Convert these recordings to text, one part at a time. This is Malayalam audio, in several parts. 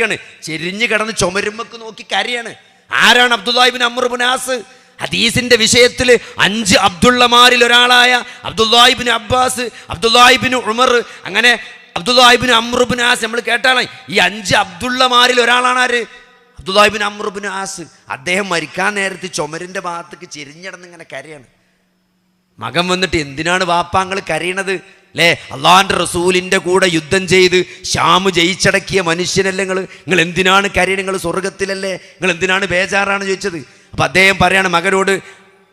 നടക്കാണ് ചെരിഞ്ഞു കിടന്ന് ചുമരുമ്പക്ക് നോക്കി കരയാണ്. ആരാണ് അബ്ദുല്ലാഹിബിൻ അമ്രുബുനാസ് ഹദീസിന്റെ വിഷയത്തിൽ അഞ്ച് അബ്ദുള്ളമാരിൽ ഒരാളായ അബ്ദുല്ലാഹിബിൻ അബ്ബാസ് അബ്ദുല്ലാഹിബിൻ ഉമർ അങ്ങനെ അബ്ദുല്ലാഹിബിൻ അമ്രുബിൻ ആസ് നമ്മൾ കേട്ടാണ്. ഈ അഞ്ച് അബ്ദുള്ളമാരിൽ ഒരാളാണ് ആര്? അബ്ദുല്ലാഹിബിൻ അമ്രുബിൻ ആസ് അദ്ദേഹം മരിക്കാൻ നേരത്ത് ചുമരിന്റെ ഭാഗത്തേക്ക് ചെരിഞ്ഞടന്ന് ഇങ്ങനെ കരയാണ്. മകൻ വന്നിട്ട് എന്തിനാണ് വാപ്പാങ്ങൾ കരയണത്? അല്ലേ അള്ളാഹാന്റെ റസൂലിന്റെ കൂടെ യുദ്ധം ചെയ്ത് ഷ്യാമ് ജയിച്ചടക്കിയ മനുഷ്യനല്ലേ നിങ്ങൾ നിങ്ങൾ എന്തിനാണ് കരയണ? നിങ്ങൾ സ്വർഗത്തിലല്ലേ? നിങ്ങൾ എന്തിനാണ് ബേജാറാണ് ചോദിച്ചത്? അപ്പം അദ്ദേഹം പറയാണ് മകനോട്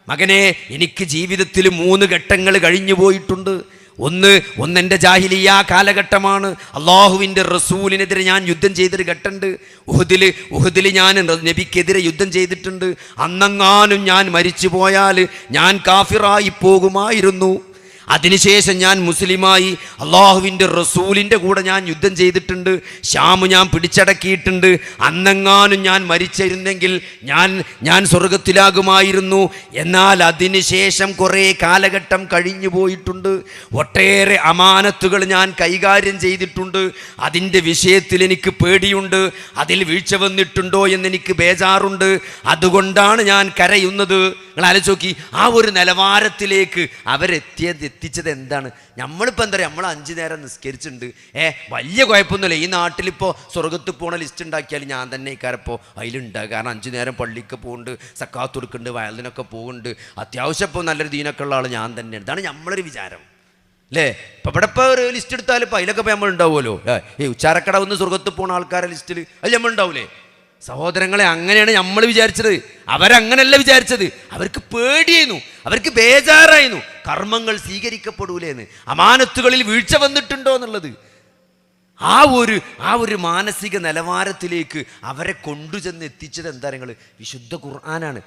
മകനെ എനിക്ക് ജീവിതത്തിൽ മൂന്ന് ഘട്ടങ്ങൾ കഴിഞ്ഞു പോയിട്ടുണ്ട്. ഒന്ന് ഒന്നെന്റെ ജാഹിലിയ കാലഘട്ടമാണ്. അള്ളാഹുവിന്റെ റസൂലിനെതിരെ ഞാൻ യുദ്ധം ചെയ്തൊരു ഘട്ടമുണ്ട്. ഉഹുദിൽ ഉഹുദിൽ ഞാൻ നബിക്കെതിരെ യുദ്ധം ചെയ്തിട്ടുണ്ട്. അന്നങ്ങാനും ഞാൻ മരിച്ചു പോയാൽ ഞാൻ കാഫിറായി പോകുമായിരുന്നു. അതിനുശേഷം ഞാൻ മുസ്ലിമായി അള്ളാഹുവിന്റെ റസൂലിന്റെ കൂടെ ഞാൻ യുദ്ധം ചെയ്തിട്ടുണ്ട്. ശ്യാമു ഞാൻ പിടിച്ചടക്കിയിട്ടുണ്ട്. അന്നെങ്ങാനും ഞാൻ മരിച്ചിരുന്നെങ്കിൽ ഞാൻ ഞാൻ സ്വർഗത്തിലാകുമായിരുന്നു. എന്നാൽ അതിനുശേഷം കുറേ കാലഘട്ടം കഴിഞ്ഞു പോയിട്ടുണ്ട്. ഒട്ടേറെ അമാനത്തുകൾ ഞാൻ കൈകാര്യം ചെയ്തിട്ടുണ്ട്. അതിന്റെ വിഷയത്തിൽ എനിക്ക് പേടിയുണ്ട്. അതിൽ വീഴ്ച വന്നിട്ടുണ്ടോ എന്നെനിക്ക് ബേജാറുണ്ട്. അതുകൊണ്ടാണ് ഞാൻ കരയുന്നത്. നിങ്ങൾ ആലോചിച്ച് നോക്കി. ആ ഒരു നിലവാരത്തിലേക്ക് അവരെത്തിയത് എത്തിച്ചത് എന്താണ്? നമ്മളിപ്പോൾ എന്താ പറയുക നമ്മൾ അഞ്ചു നേരം നിസ്കരിച്ചിട്ടുണ്ട്. ഏ വലിയ കുഴപ്പമൊന്നുമില്ല. ഈ നാട്ടിലിപ്പോൾ സ്വർഗത്ത് പോണ ലിസ്റ്റ് ഉണ്ടാക്കിയാൽ ഞാൻ തന്നെ ഇക്കാരപ്പോൾ അതിലുണ്ടാകും. കാരണം അഞ്ചു നേരം പള്ളിക്ക് പോകുന്നുണ്ട് സക്കാത്ത് കൊടുക്കുന്നുണ്ട് വയലിനൊക്കെ പോകുന്നുണ്ട്. അത്യാവശ്യം ഇപ്പോൾ നല്ലൊരു ദീനൊക്കെ ഉള്ള ആൾ ഞാൻ തന്നെയാണ്. ഇതാണ് നമ്മളൊരു വിചാരം. അല്ലേ? ഇപ്പം ഇവിടെ ഇപ്പോൾ ഒരു ലിസ്റ്റ് എടുത്താൽ അതിലൊക്കെ ഇപ്പോൾ നമ്മൾ ഉണ്ടാവുമല്ലോ ഈ ഉച്ചാരക്കടവുന്ന് സ്വർഗത്ത് പോണ ആൾക്കാരുടെ ലിസ്റ്റിൽ അത് നമ്മൾ ഉണ്ടാവൂലേ സഹോദരങ്ങളെ അങ്ങനെയാണ് നമ്മൾ വിചാരിച്ചത്. അവരങ്ങനല്ല വിചാരിച്ചത്. അവർക്ക് പേടിയായിരുന്നു അവർക്ക് ബേജാറായിരുന്നു കർമ്മങ്ങൾ സ്വീകരിക്കപ്പെടൂലേന്ന്. അമാനത്തുകളിൽ വീഴ്ച വന്നിട്ടുണ്ടോ എന്നുള്ളത്. ആ ഒരു ആ ഒരു മാനസിക നിലവാരത്തിലേക്ക് അവരെ കൊണ്ടുചെന്ന് എത്തിച്ചത് എന്താ നിങ്ങൾ വിശുദ്ധ ഖുർആനാണ്.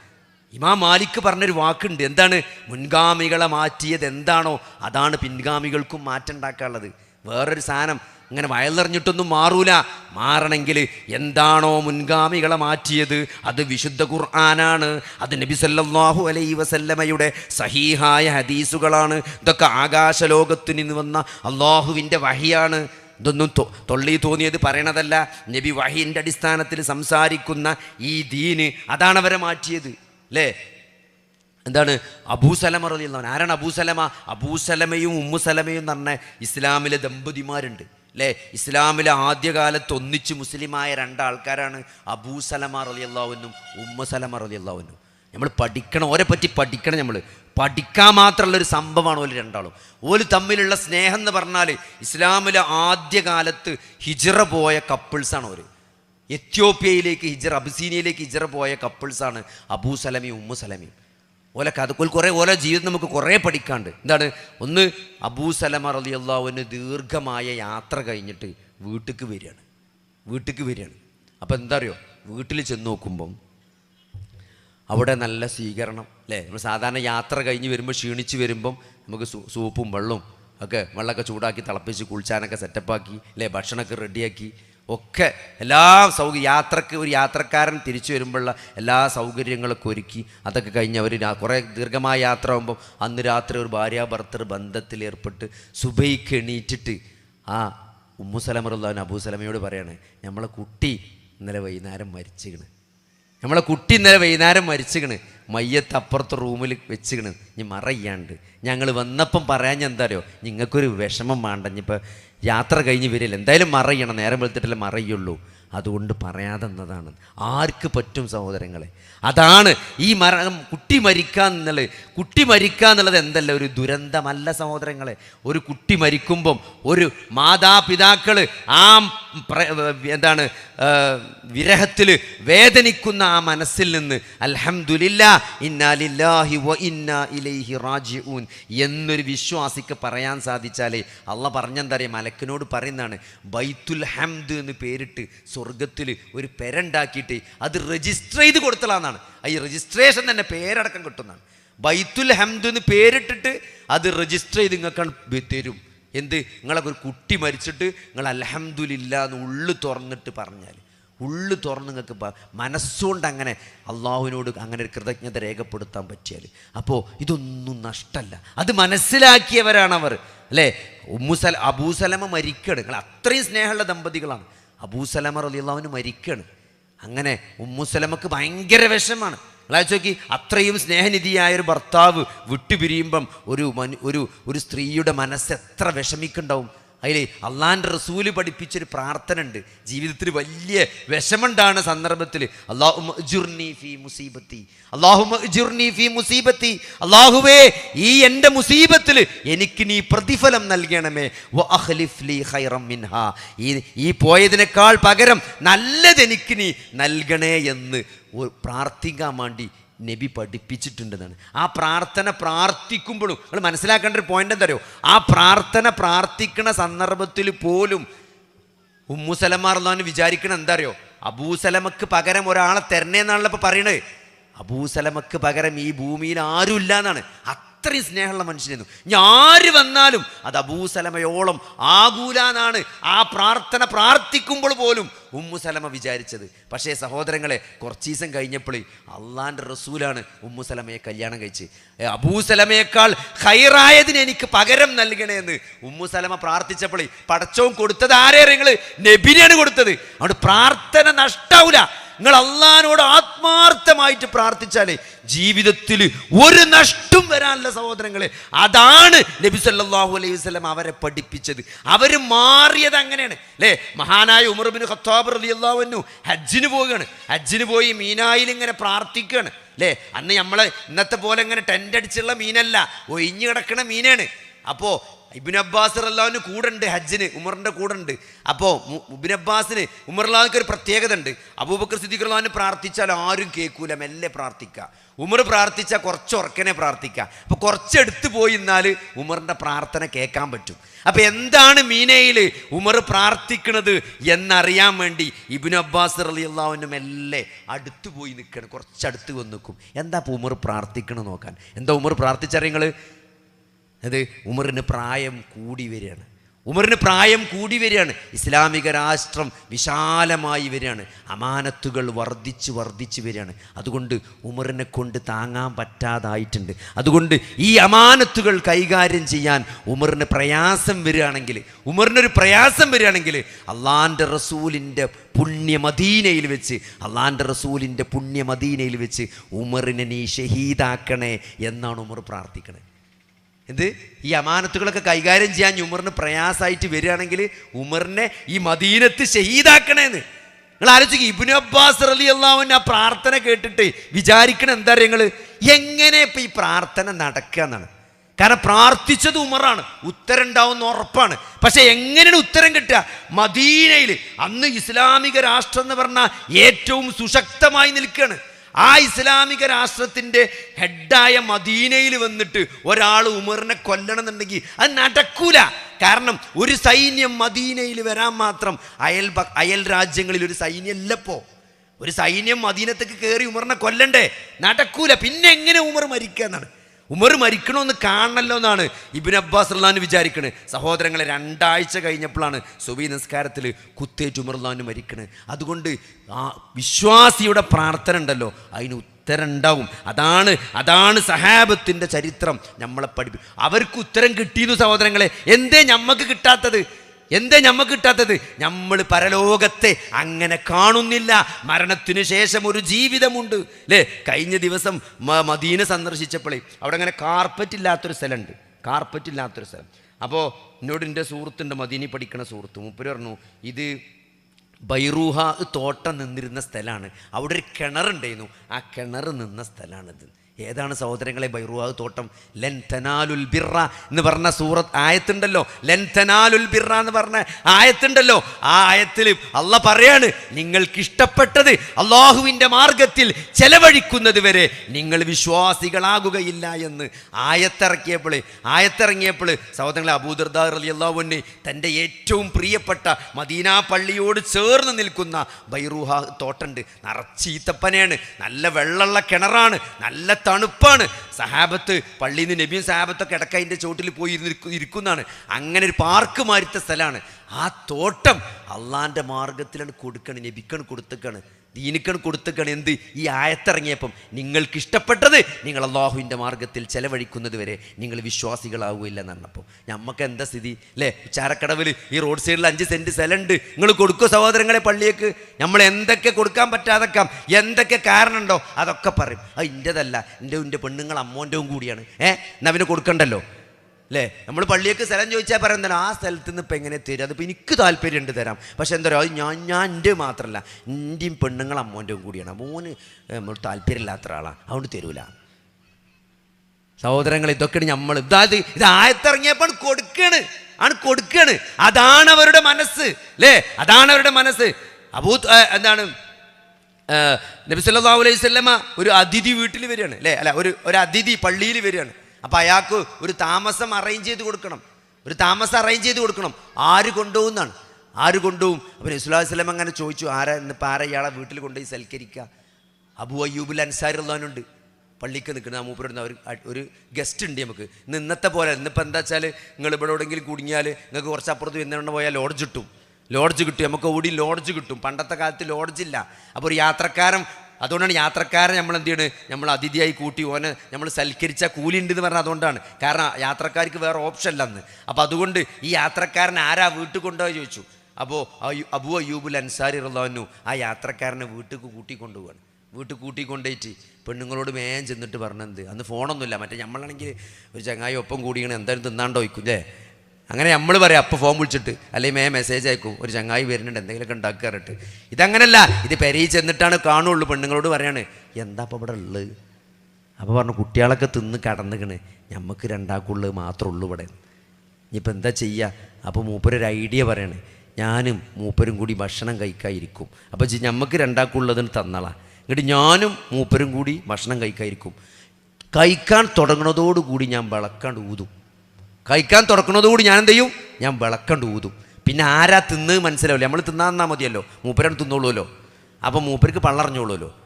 ഇമാം മാലിക് പറഞ്ഞൊരു വാക്കുണ്ട്. എന്താണ്? മുൻഗാമികളെ മാറ്റിയത് എന്താണോ അതാണ് പിൻഗാമികൾക്കും മാറ്റം ഉണ്ടാക്കാനുള്ളത്. വേറൊരു സാധനം. ഇങ്ങനെ നിറഞ്ഞിട്ടൊന്നും മാറൂല. മാറണമെങ്കിൽ എന്താണോ മുൻഗാമികളെ മാറ്റിയത്? അത് വിശുദ്ധ ഖുർആനാണ്. അത് നബി സല്ലാഹു അലൈ വസല്ലമയുടെ സഹീഹായ ഹദീസുകളാണ്. ഇതൊക്കെ ആകാശലോകത്തു നിന്ന് വന്ന അള്ളാഹുവിന്റെ വഹിയാണ്. ഇതൊന്നും തൊള്ളി തോന്നിയത് പറയണതല്ല. നബി വഹീന്റെ അടിസ്ഥാനത്തിൽ സംസാരിക്കുന്ന ഈ ദീന് അതാണ് അവരെ മാറ്റിയത്. അല്ലേ എന്താണ്? അബൂസലമ അൻഹു. ആരാണ് അബൂസലമ അബൂസലമയും ഉമ്മുസലമയും എന്ന് പറഞ്ഞ ഇസ്ലാമിലെ ദമ്പതിമാരുണ്ട്. അല്ലേ ഇസ്ലാമിലെ ആദ്യകാലത്ത് ഒന്നിച്ച് മുസ്ലിമായ രണ്ടാൾക്കാരാണ് അബൂസലമ റളിയല്ലാഹുവിനും ഉമ്മുസലമ റലിയല്ലാവുന്നും നമ്മൾ പഠിക്കണം ഓരെ പറ്റി പഠിക്കണം നമ്മൾ. പഠിക്കാൻ മാത്രമുള്ള ഒരു സംഭവമാണ് ഓൽ രണ്ടാളും. ഓൽ തമ്മിലുള്ള സ്നേഹം എന്ന് പറഞ്ഞാൽ ഇസ്ലാമിലെ ആദ്യകാലത്ത് ഹിജറ പോയ കപ്പിൾസാണ് ഓര്. എത്യോപ്യയിലേക്ക് ഹിജറ അബിസീനിയയിലേക്ക് ഹിജറ പോയ കപ്പിൾസാണ് അബൂ സലമയും ഉമ്മു സലമയും. ഓല കഥ കുറേ ഓല ജീവിതം നമുക്ക് കുറേ പഠിക്കാണ്ട്. എന്താണ്? ഒന്ന് അബൂസലമ സലമ റളിയല്ലാഹുവിന് ദീർഘമായ യാത്ര കഴിഞ്ഞിട്ട് വീട്ടിലേക്ക് വരികയാണ്. വീട്ടിലേക്ക് വരികയാണ്. അപ്പോൾ എന്താ അറിയോ വീട്ടിൽ ചെന്ന് നോക്കുമ്പം അവിടെ നല്ല സ്വീകരണം അല്ലേ? നമ്മൾ സാധാരണ യാത്ര കഴിഞ്ഞ് വരുമ്പോൾ ക്ഷീണിച്ച് വരുമ്പം നമുക്ക് സൂപ്പും വെള്ളവും ഒക്കെ വെള്ളമൊക്കെ ചൂടാക്കി തിളപ്പിച്ച് കുളിച്ചാനൊക്കെ സെറ്റപ്പാക്കി അല്ലേ? ഭക്ഷണമൊക്കെ റെഡിയാക്കി ഒക്കെ എല്ലാ സൗകര്യ യാത്രയ്ക്ക് ഒരു യാത്രക്കാരൻ തിരിച്ചു വരുമ്പോഴുള്ള എല്ലാ സൗകര്യങ്ങളൊക്കെ ഒരുക്കി അതൊക്കെ കഴിഞ്ഞ് അവർ കുറേ ദീർഘമായ യാത്ര ആകുമ്പോൾ അന്ന് രാത്രി ഒരു ഭാര്യ ഭർത്തർ ബന്ധത്തിൽ ഏർപ്പെട്ട് സുബൈക്ക് എണീറ്റിട്ട് ആ അബൂ അബൂസലമയോട് പറയാണ് നമ്മളെ കുട്ടി ഇന്നലെ വൈകുന്നേരം മരിച്ചിക്കണ്. നമ്മളെ കുട്ടി ഇന്നലെ വൈകുന്നേരം മരിച്ചിക്കണ്. മയ്യത്ത് അപ്പുറത്തെ റൂമിൽ വെച്ചിക്കണ്. ഇനി മറയ്യാണ്ട്. ഞങ്ങൾ വന്നപ്പം പറയാൻ എന്താ അറിയോ? നിങ്ങൾക്കൊരു വിഷമം വേണ്ട ഇനിയിപ്പോൾ യാത്ര കഴിഞ്ഞ് വരില്ല എന്തായാലും മറയണം. നേരം വെളുത്തിട്ടല്ലേ മറയുള്ളൂ. അതുകൊണ്ട് പറയാതെന്നതാണ്. ആർക്ക് പറ്റും സഹോദരങ്ങളെ? അതാണ് ഈ മരണം കുട്ടി മരിക്കുക എന്നുള്ളത്. കുട്ടി മരിക്കുക എന്നുള്ളത് എന്തല്ല? ഒരു ദുരന്തമല്ല സഹോദരങ്ങളെ. ഒരു കുട്ടി മരിക്കുമ്പം ഒരു മാതാപിതാക്കൾ ആ എന്താണ് വിരഹത്തിൽ വേദനിക്കുന്ന ആ മനസ്സിൽ നിന്ന് അൽഹംദുലില്ല ഇന്നാലില്ലാഹി വ ഇന്നാ ഇലൈഹി റാജിഊൻ എന്നൊരു വിശ്വാസിക്ക് പറയാൻ സാധിച്ചാലേ അള്ള പറഞ്ഞെന്താ അറിയാം? മലക്കിനോട് പറയുന്നതാണ് ബൈത്തുൽ ഹംദ് എന്ന് പേരിട്ട് സ്വർഗത്തിൽ ഒരു പെരണ്ടാക്കിയിട്ട് അത് രജിസ്റ്റർ ചെയ്ത് കൊടുത്തലാന്നാണ്. ഈ രജിസ്ട്രേഷൻ തന്നെ പേരടക്കം കിട്ടുന്നതാണ്. ബൈത്തുൽ ഹംദ് എന്ന് പേരിട്ടിട്ട് അത് രജിസ്റ്റർ ചെയ്ത് നിങ്ങൾക്ക് തരും. എന്ത്? നിങ്ങളൊക്കെ ഒരു കുട്ടി മരിച്ചിട്ട് നിങ്ങൾ അലഹമുല്ല എന്ന് ഉള്ളു തുറന്നിട്ട് പറഞ്ഞാൽ ഉള്ളു തുറന്ന് നിങ്ങൾക്ക് മനസ്സുകൊണ്ട് അങ്ങനെ അള്ളാഹുവിനോട് അങ്ങനെ ഒരു കൃതജ്ഞത രേഖപ്പെടുത്താൻ പറ്റിയാൽ അപ്പോൾ ഇതൊന്നും നഷ്ടമല്ല അത് മനസ്സിലാക്കിയവരാണ് അവർ അല്ലേ ഉമ്മുസൽ അബൂസലമ മരിക്കട് നിങ്ങൾ അത്രയും സ്നേഹമുള്ള ദമ്പതികളാണ്. അബൂസലമ റലിയുള്ളവന് മരിക്കണം. അങ്ങനെ ഉമ്മുസലമക്ക് ഭയങ്കര വിഷമാണ്. അതായത് അത്രയും സ്നേഹനിധിയായ ഒരു ഭർത്താവ് വിട്ടുപിരിയുമ്പം ഒരു മനു ഒരു ഒരു സ്ത്രീയുടെ മനസ്സ് എത്ര വിഷമിക്കുണ്ടാവും അതിൽ അള്ളാന്റെ റസൂൽ പഠിപ്പിച്ചൊരു പ്രാർത്ഥന ഉണ്ട് ജീവിതത്തിൽ വലിയ വിഷമുണ്ടാണ് സന്ദർഭത്തിൽ മുസീബത്തി. അള്ളാഹുവേ ഈ എന്റെ മുസീബത്തിൽ എനിക്ക് നീ പ്രതിഫലം നൽകണമേ. മിൻഹാ. ഈ ഈ പോയതിനേക്കാൾ പകരം നല്ലതെനിക്ക് നീ നൽകണേ എന്ന് പ്രാർത്ഥിക്കാൻ വേണ്ടി നബി പഠിപ്പിച്ചിട്ടുണ്ടെന്നാണ്. ആ പ്രാർത്ഥന പ്രാർത്ഥിക്കുമ്പോഴും നിങ്ങൾ മനസ്സിലാക്കേണ്ട ഒരു പോയിന്റ് എന്താ ആ പ്രാർത്ഥന പ്രാർത്ഥിക്കുന്ന സന്ദർഭത്തിൽ പോലും ഉമ്മുസലമാർ എന്നാണ് വിചാരിക്കണം എന്താ അറിയോ? അബൂസലമക്ക് പകരം ഒരാളെ തരണേന്നാണല്ലോ ഇപ്പൊ പറയണത്. അബൂസലമക്ക് പകരം ഈ ഭൂമിയിൽ ആരുമില്ല എന്നാണ് അത്രയും സ്നേഹമുള്ള മനുഷ്യനായിരുന്നു. ഇനി ആര് വന്നാലും അത് അബൂസലമയോളം ആകൂലാന്നാണ് ആ പ്രാർത്ഥന പ്രാർത്ഥിക്കുമ്പോൾ പോലും ഉമ്മുസലമ വിചാരിച്ചത്. പക്ഷേ സഹോദരങ്ങളെ കുറച്ച് ദിവസം കഴിഞ്ഞപ്പോൾ അള്ളാന്റെ റസൂലാണ് ഉമ്മുസലമയെ കല്യാണം കഴിച്ച് അബൂസലമയേക്കാൾ ഹൈറായതിന് എനിക്ക് പകരം നൽകണേന്ന് ഉമ്മുസലമ പ്രാർത്ഥിച്ചപ്പോൾ പടച്ചവും കൊടുത്തത് ആരേറെ നിങ്ങൾ? നബിനെയാണ് കൊടുത്തത്. അതുകൊണ്ട് പ്രാർത്ഥന നഷ്ടാവൂല. നിങ്ങൾ അള്ളഹാനോട് ആത്മാർത്ഥമായിട്ട് പ്രാർത്ഥിച്ചാലേ ജീവിതത്തിൽ ഒരു നഷ്ടം വരാനുള്ള സഹോദരങ്ങളെ അതാണ് നബി സല്ലാഹു അലൈഹി വസ്ലം അവരെ പഠിപ്പിച്ചത്. അവർ മാറിയത് അങ്ങനെയാണ്. അല്ലേ മഹാനായ ഉമർബിൻ ഖത്താബ് റളിയല്ലാഹു അൻഹു ഹജ്ജിന് പോവുകയാണ്. ഹജ്ജിന് പോയി മീനായിൽ ഇങ്ങനെ പ്രാർത്ഥിക്കുകയാണ്. അല്ലേ അന്ന് നമ്മൾ ഇന്നത്തെ പോലെ ഇങ്ങനെ ടെന്റ് അടിച്ചുള്ള മീനല്ല. ഒഴിഞ്ഞു കിടക്കുന്ന മീനാണ്. അപ്പോൾ ഇബിൻ അബ്ബാസ് അള്ളാഹുവിന് കൂടെ ഉണ്ട് ഹജ്ജിന് ഉമറിന്റെ കൂടെ ഉണ്ട് അപ്പോൾ ഇബിൻ അബ്ബാസിന് ഉമർ അള്ളാഹുക്ക് ഒരു പ്രത്യേകത ഉണ്ട്. അബൂബക്കർ സിദ്ദീഖ് അള്ളഹാന് പ്രാർത്ഥിച്ചാൽ ആരും കേൾക്കൂല മെല്ലെ പ്രാർത്ഥിക്കുക ഉമർ പ്രാർത്ഥിച്ചാൽ കുറച്ച് ഉറക്കനെ പ്രാർത്ഥിക്കുക അപ്പോൾ കുറച്ചെടുത്ത് പോയി എന്നാൽ ഉമറിന്റെ പ്രാർത്ഥന കേൾക്കാൻ പറ്റും. അപ്പോൾ എന്താണ് മീനയിൽ ഉമർ പ്രാർത്ഥിക്കുന്നത് എന്നറിയാൻ വേണ്ടി ഇബിൻ അബ്ബാസ് അലി അള്ളാഹുവിന് മെല്ലെ അടുത്ത് പോയി നിൽക്കണം കുറച്ചടുത്ത് വന്ന് നിൽക്കും. എന്താ ഉമർ പ്രാർത്ഥിക്കണം നോക്കാൻ? എന്താ ഉമർ പ്രാർത്ഥിച്ചറിയങ്ങൾ അത് ഉമറിന് പ്രായം കൂടി വരികയാണ്. ഉമറിന് പ്രായം കൂടി വരികയാണ്. ഇസ്ലാമിക രാഷ്ട്രം വിശാലമായി വരികയാണ്. അമാനത്തുകൾ വർദ്ധിച്ച് വർദ്ധിച്ച് വരികയാണ്. അതുകൊണ്ട് ഉമറിനെ കൊണ്ട് താങ്ങാൻ പറ്റാതായിട്ടുണ്ട്. അതുകൊണ്ട് ഈ അമാനത്തുകൾ കൈകാര്യം ചെയ്യാൻ ഉമറിന് പ്രയാസം വരികയാണെങ്കിൽ ഉമറിനൊരു പ്രയാസം വരികയാണെങ്കിൽ അള്ളാന്റെ റസൂലിന്റെ പുണ്യമദീനയിൽ വെച്ച് അള്ളാന്റെ റസൂലിന്റെ പുണ്യമദീനയിൽ വെച്ച് ഉമറിനെ നീ ഷഹീദാക്കണേ എന്നാണ് ഉമർ പ്രാർത്ഥിക്കണേ. എന്ത് ഈ അമാനത്തുകളൊക്കെ കൈകാര്യം ചെയ്യാൻ ഉമറിന് പ്രയാസമായിട്ട് വരികയാണെങ്കിൽ ഉമറിനെ ഈ മദീനത്ത് ഷഹീദാക്കണേന്ന് നിങ്ങൾ ആലോചിക്കും ഇബിനു അബ്ബാസ് അലി അള്ളാഹുവിന്റെ ആ പ്രാർത്ഥന കേട്ടിട്ട് വിചാരിക്കണം എന്താ നിങ്ങൾ എങ്ങനെ ഇപ്പം ഈ പ്രാർത്ഥന നടക്കുക എന്നാണ്. കാരണം പ്രാർത്ഥിച്ചത് ഉമറാണ് ഉത്തരം ഉണ്ടാവുന്ന ഉറപ്പാണ്. പക്ഷെ എങ്ങനെയാണ് ഉത്തരം കിട്ടുക? മദീനയിൽ അന്ന് ഇസ്ലാമിക രാഷ്ട്രം എന്ന് പറഞ്ഞാൽ ഏറ്റവും സുശക്തമായി നിൽക്കുകയാണ്. ആ ഇസ്ലാമിക രാഷ്ട്രത്തിന്റെ ഹെഡായ മദീനയിൽ വന്നിട്ട് ഒരാൾ ഉമറിനെ കൊല്ലണം എന്നുണ്ടെങ്കിൽ അത് നടക്കൂല. കാരണം ഒരു സൈന്യം മദീനയിൽ വരാൻ മാത്രം അയൽ അയൽ രാജ്യങ്ങളിൽ ഒരു സൈന്യം ഇല്ലപ്പോ ഒരു സൈന്യം മദീനത്തേക്ക് കയറി ഉമറിനെ കൊല്ലണ്ടേ? നടക്കൂല. പിന്നെ എങ്ങനെ ഉമർ മരിക്കുക എന്നാണ് ഉമർ മരിക്കണമെന്ന് കാണണല്ലോ എന്നാണ് ഇബിൻ അബ്ബാസ് അള്ളഹാൻ വിചാരിക്കണേ. സഹോദരങ്ങളെ രണ്ടാഴ്ച കഴിഞ്ഞപ്പോഴാണ് സുബി നിസ്കാരത്തിൽ കുത്തേറ്റ് ഉമർലാന് മരിക്കണത് അതുകൊണ്ട് ആ വിശ്വാസിയുടെ പ്രാർത്ഥന ഉണ്ടല്ലോ അതിന് ഉത്തരം ഉണ്ടാവും. അതാണ് അതാണ് സഹാബത്തിന്റെ ചരിത്രം. നമ്മളെ പഠിപ്പി അവർക്ക് ഉത്തരം കിട്ടിയെന്നു സഹോദരങ്ങളെ എന്തേ ഞമ്മക്ക് കിട്ടാത്തത്? എന്തേ ഞമ്മക്ക് കിട്ടാത്തത്? നമ്മൾ പരലോകത്തെ അങ്ങനെ കാണുന്നില്ല. മരണത്തിന് ശേഷം ഒരു ജീവിതമുണ്ട്. അല്ലേ കഴിഞ്ഞ ദിവസം മദീനെ സന്ദർശിച്ചപ്പോഴേ അവിടെ അങ്ങനെ കാർപ്പറ്റ് ഇല്ലാത്തൊരു സ്ഥലമുണ്ട്. കാർപ്പറ്റ് ഇല്ലാത്തൊരു സ്ഥലം. അപ്പോൾ എന്നോട് എന്റെ സുഹൃത്തുണ്ട് മദീനി പഠിക്കണ സുഹൃത്ത്. മുപ്പര് പറഞ്ഞു ഇത് ബൈറൂഹ തോട്ടം നിന്നിരുന്ന സ്ഥലമാണ്. അവിടെ ഒരു കിണറുണ്ടായിരുന്നു. ആ കിണർ നിന്ന സ്ഥലമാണിത്. ഏതാണ് സഹോദരങ്ങളെ ബൈറുവാഹ് തോട്ടം? ലെൻ തനാലുൽ ബിറ എന്ന് പറഞ്ഞ സൂറത്ത് ആയത്തുണ്ടല്ലോ. ലെൻ തനാലുൽ ബിറ എന്ന് പറഞ്ഞ ആയത്തുണ്ടല്ലോ. ആ ആയത്തിൽ അല്ല പറയാണ് നിങ്ങൾക്ക് ഇഷ്ടപ്പെട്ടത് അള്ളാഹുവിന്റെ മാർഗത്തിൽ ചെലവഴിക്കുന്നത് വരെ നിങ്ങൾ വിശ്വാസികളാകുകയില്ല എന്ന്. ആയത്തിറക്കിയപ്പോൾ ആയത്തിറങ്ങിയപ്പോൾ സഹോദരങ്ങളെ അബൂദർദാർ അലി അള്ളാഹുവിന് തന്റെ ഏറ്റവും പ്രിയപ്പെട്ട മദീന പള്ളിയോട് ചേർന്ന് നിൽക്കുന്ന ബൈറുഹ തോട്ടുണ്ട്. നിറച്ചീത്തപ്പനയാണ്. നല്ല വെള്ളമുള്ള കിണറാണ്. നല്ല തണുപ്പാണ്. സഹാബത്ത് പള്ളിയിൽ നിന്ന് നബിയും സഹാബത്തൊക്കെ ഇടയ്ക്ക് അതിന്റെ ചോട്ടിൽ പോയി ഇരുന്ന് ഇരിക്കുന്നതാണ്. അങ്ങനെ ഒരു പാർക്ക് മാരിത്ത സ്ഥലമാണ്. ആ തോട്ടം അള്ളാന്റെ മാർഗത്തിലാണ് കൊടുക്കണം നബിക്കാണ് കൊടുത്തേക്കാണ് ദീനിക്കണ് കൊടുത്തേക്കാണ് എന്ത്? ഈ ആയത്തിറങ്ങിയപ്പം നിങ്ങൾക്ക് ഇഷ്ടപ്പെട്ടത് നിങ്ങൾ അള്ളാഹുവിന്റെ മാർഗത്തിൽ ചെലവഴിക്കുന്നത് വരെ നിങ്ങൾ വിശ്വാസികളാവില്ല എന്നപ്പോൾ നമുക്ക് എന്താ സ്ഥിതി? അല്ലേ ചാരക്കടവിൽ ഈ റോഡ് സൈഡിൽ അഞ്ച് സെന്റ് സ്ഥലമുണ്ട് നിങ്ങൾ കൊടുക്കോ സഹോദരങ്ങളെ പള്ളിയേക്ക്? നമ്മൾ എന്തൊക്കെ കൊടുക്കാൻ പറ്റാതെക്കാം? എന്തൊക്കെ കാരണമുണ്ടോ? അതൊക്കെ പറയും. അത് ഇന്റെതല്ല. എന്റെ എന്റെ പെണ്ണുങ്ങൾ അമ്മോന്റെയും കൂടിയാണ്. ഏഹ് എന്നാ പിന്നെ കൊടുക്കണ്ടല്ലോ? അല്ലേ നമ്മൾ പള്ളിയൊക്കെ സ്ഥലം ചോദിച്ചാൽ പറയുന്നത് ആ സ്ഥലത്ത് നിന്ന് ഇപ്പം എങ്ങനെ തരും? അതിപ്പോൾ എനിക്ക് താല്പര്യമുണ്ട് തരാം. പക്ഷെ എന്താ പറയുക ഞാൻ ഞാൻ എന്റെ മാത്രമല്ല എന്റെയും പെണ്ണുങ്ങൾ അമ്മന്റെയും കൂടിയാണ്. മോന് നമ്മൾ താല്പര്യമില്ലാത്ത ഒരാളാണ് അതുകൊണ്ട് തരൂല. സഹോദരങ്ങൾ ഇതൊക്കെയാണ് നമ്മൾ ഇതായത് ഇത് ആയത്തിറങ്ങിയപ്പോൾ കൊടുക്കാണ്. ആണ് കൊടുക്കാണ്. അതാണ് അവരുടെ മനസ്സ് അല്ലേ അതാണ് അവരുടെ മനസ്സ്. അബൂ എന്താണ്? ഏ, നബി സല്ലല്ലാഹു അലൈഹി വസല്ലമ ഒരു അതിഥി വീട്ടിൽ വരികയാണ് അല്ലേ അല്ല ഒരു ഒരു അതിഥി പള്ളിയിൽ വരികയാണ്. അപ്പം അയാൾക്ക് ഒരു താമസം അറേഞ്ച് ചെയ്ത് കൊടുക്കണം. ഒരു താമസം അറേഞ്ച് ചെയ്ത് കൊടുക്കണം. ആര് കൊണ്ടുപോകുന്നാണ്? ആര് കൊണ്ടുപോകും? അപ്പം സല്ലല്ലാഹു അങ്ങനെ ചോദിച്ചു ആരാ ഇന്നിപ്പോൾ ആരാ ഇയാളെ വീട്ടിൽ കൊണ്ടുപോയി സൽക്കരിക്കുക അബു അയ്യൂബുൽ അൻസാരി ഉള്ളവനുണ്ട് പള്ളിക്ക് നിൽക്കുന്ന മൂപ്പരുന്ന ഒരു ഒരു ഗസ്റ്റ് ഉണ്ട് നമുക്ക്. ഇന്ന് ഇന്നത്തെ പോലെ ഇന്നിപ്പോൾ എന്താ വെച്ചാൽ നിങ്ങൾ ഇവിടെ എവിടെയെങ്കിലും കുടുങ്ങിയാൽ നിങ്ങൾക്ക് കുറച്ച് അപ്പുറത്ത് എന്നോണ്ട് പോയാൽ ലോഡ്ജ് കിട്ടും. ലോഡ്ജ് കിട്ടും. നമുക്ക് ഓടി ലോഡ്ജ് കിട്ടും. പണ്ടത്തെ കാലത്ത് ലോഡ്ജ് ഇല്ല. അപ്പോൾ ഒരു യാത്രക്കാരൻ അതുകൊണ്ടാണ് യാത്രക്കാരെ നമ്മൾ എന്ത് ചെയ്യണ്? നമ്മൾ അതിഥിയായി കൂട്ടി ഓനെ നമ്മൾ സൽക്കരിച്ച കൂലി ഉണ്ട് എന്ന് പറഞ്ഞാൽ അതുകൊണ്ടാണ്. കാരണം യാത്രക്കാർക്ക് വേറെ ഓപ്ഷൻ അല്ല അന്ന്. അപ്പോൾ അതുകൊണ്ട് ഈ യാത്രക്കാരൻ ആരാ വീട്ടിൽ കൊണ്ടുപോയി ചോദിച്ചു. അപ്പോൾ അബു അയ്യൂബുൽ അൻസാരി റഹ്ലാനു ആ യാത്രക്കാരനെ വീട്ടിൽ കൂട്ടി കൊണ്ടുപോവാണ് വീട്ടിൽ കൂട്ടി കൊണ്ടുപോയിട്ട് പെണ്ണുങ്ങളോട് മേൻ ചെന്നിട്ട് പറഞ്ഞത് അന്ന് ഫോണൊന്നുമില്ല മറ്റേ നമ്മളാണെങ്കിൽ ഒരു ചങ്ങായി ഒപ്പം കൂടിയാണ് എന്തായാലും തിന്നാണ്ടോ വയ്ക്കും അല്ലേ അങ്ങനെ നമ്മൾ പറയാം അപ്പോൾ ഫോൺ വിളിച്ചിട്ട് അല്ലെങ്കിൽ മേ മെസ്സേജ് അയക്കും ഒരു ചങ്ങായി വരുന്നുണ്ട് എന്തെങ്കിലുമൊക്കെ ഉണ്ടാക്കാറിട്ട് ഇതങ്ങനല്ല ഇത് പെരയിൽ ചെന്നിട്ടാണ് കാണുള്ളൂ പെണ്ണുങ്ങളോട് പറയാണ്. എന്താ അപ്പോൾ ഇവിടെ ഉള്ളത് അപ്പോൾ പറഞ്ഞു കുട്ടികളൊക്കെ തിന്ന് കടന്നുകണ് ഞമ്മക്ക് രണ്ടാക്കുള്ളത് മാത്രമേ ഉള്ളൂ ഇവിടെ. ഇനിയിപ്പോൾ എന്താ ചെയ്യുക അപ്പോൾ മൂപ്പരൊരു ഐഡിയ പറയാണ്. ഞാനും മൂപ്പരും കൂടി ഭക്ഷണം കഴിക്കാതിരിക്കും. അപ്പോൾ ചി ഞമ്മക്ക് രണ്ടാക്കുള്ളതിന് തന്നളാ. എന്നിട്ട് ഞാനും മൂപ്പരും കൂടി ഭക്ഷണം കഴിക്കാതിരിക്കും. കഴിക്കാൻ തുടങ്ങുന്നതോടുകൂടി ഞാൻ വിളക്കാണ്ട് ഊതും. കഴിക്കാൻ കൂടി ഞാൻ എന്ത് ചെയ്യും ഞാൻ വിളക്കണ്ട് ഊതും. പിന്നെ ആരാ തിന്ന് മനസ്സിലാവില്ല? നമ്മൾ തിന്നാൻ തന്നാൽ മതിയല്ലോ. മൂപ്പരാണ് തിന്നോളൂല്ലോ അപ്പോൾ മൂപ്പർക്ക് പള്ളറിഞ്ഞോളൂല്ലോ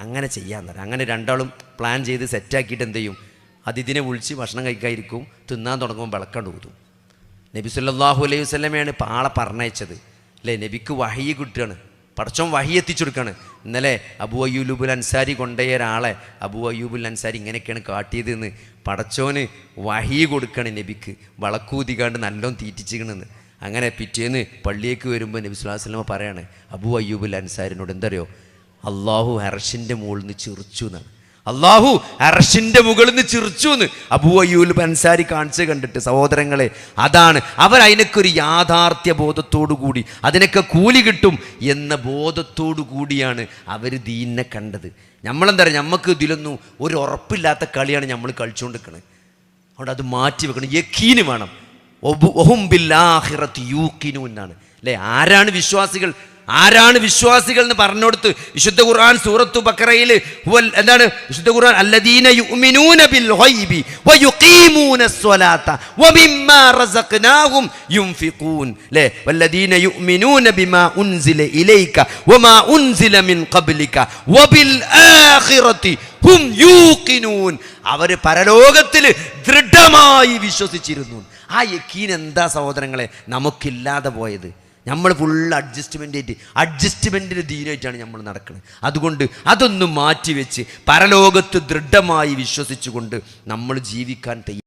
അങ്ങനെ ചെയ്യാൻ തരാം അങ്ങനെ രണ്ടാളും പ്ലാൻ ചെയ്ത് സെറ്റാക്കിയിട്ട് എന്ത് ചെയ്യും അതിഥിനെ വിളിച്ച് ഭക്ഷണം കഴിക്കാതിരിക്കും. തിന്നാൻ തുടങ്ങുമ്പോൾ വിളക്കണ്ട് ഊതും. നബി സല്ലല്ലാഹു അലൈഹി വസല്ലമയാണ് ഇപ്പോൾ ആളെ പറഞ്ഞയച്ചത്. അല്ലേ? നബിക്ക് വഹി കിട്ടുകയാണ്. പടച്ചോൻ വഹി എത്തിച്ചു കൊടുക്കുകയാണ് ഇന്നലെ അബു അയ്യൂബുൽ അൻസാരി കൊണ്ടുപോയ ഒരാളെ അബു അയ്യൂബുൽ അൻസാരി ഇങ്ങനെയൊക്കെയാണ് കാട്ടിയതെന്ന് പടച്ചോന് വഹി കൊടുക്കണം നബിക്ക്. വളക്കൂതികാണ്ട് നല്ലോണം തീറ്റിച്ചിക്കണെന്ന് അങ്ങനെ പിറ്റേന്ന് പള്ളിയേക്ക് വരുമ്പോൾ നബി വസല്ലമ പറയാണ് അബു അയ്യൂബുൽ അൻസാരിനോട് എന്തറിയോ അള്ളാഹു ഹർഷിന്റെ മുകളിൽ നിന്ന് ചിറിച്ചു എന്നാണ്. അള്ളാഹു അറഷിന്റെ മുകളിൽ നിന്ന് ചിറിച്ചു എന്ന് അബൂ പൻസാരി അൻസാരി കാണിച്ച് കണ്ടിട്ട് സഹോദരങ്ങളെ അതാണ് അവർ ഒരു യാഥാർത്ഥ്യ ബോധത്തോടു കൂടി അതിനൊക്കെ കൂലി കിട്ടും എന്ന ബോധത്തോടു കൂടിയാണ് അവർ ദീനിനെ കണ്ടത്. നമ്മളെന്താ പറയുക നമുക്ക് ഇതിലൊന്നും ഒരു ഉറപ്പില്ലാത്ത കളിയാണ് നമ്മൾ കളിച്ചുകൊണ്ടിരിക്കുന്നത് അതുകൊണ്ട് അത് മാറ്റി വെക്കണം. യക്കീന് വേണം. ഒഹും ബില്ലാഹിറത്ത് യൂക്കിനു എന്നാണ്. അല്ലേ? ആരാണ് വിശ്വാസികൾ? ആരാണ് വിശ്വാസികൾ എന്ന് പറഞ്ഞുകൊടുത്ത് വിശുദ്ധ ഖുർആൻ സൂറത്തു ബക്കറയിൽ എന്താണ്? വിശുദ്ധ ഖുർആൻ ബിൽ ഗൈബി ബിമാ ഉൻസില ഇലൈക വമാ ഉൻസില മിൻ വബിൽ ആഖിറതി ഹും അവർ പരലോകത്തിൽ ദൃഢമായി വിശ്വസിച്ചിരുന്നു. ആ യക്കീൻ എന്താ സഹോദരങ്ങളെ? നമുക്കില്ലാതെ പോയത്. നമ്മൾ ഫുൾ അഡ്ജസ്റ്റ്മെന്റ് ആയിട്ട് അഡ്ജസ്റ്റ്മെന്റിന് ദീനായിട്ടാണ് നമ്മൾ നടക്കുന്നത് അതുകൊണ്ട് അതൊന്നും മാറ്റിവെച്ച് പരലോകത്ത് ദൃഢമായി വിശ്വസിച്ചുകൊണ്ട് നമ്മൾ ജീവിക്കാൻ തയ്യാറാണ്.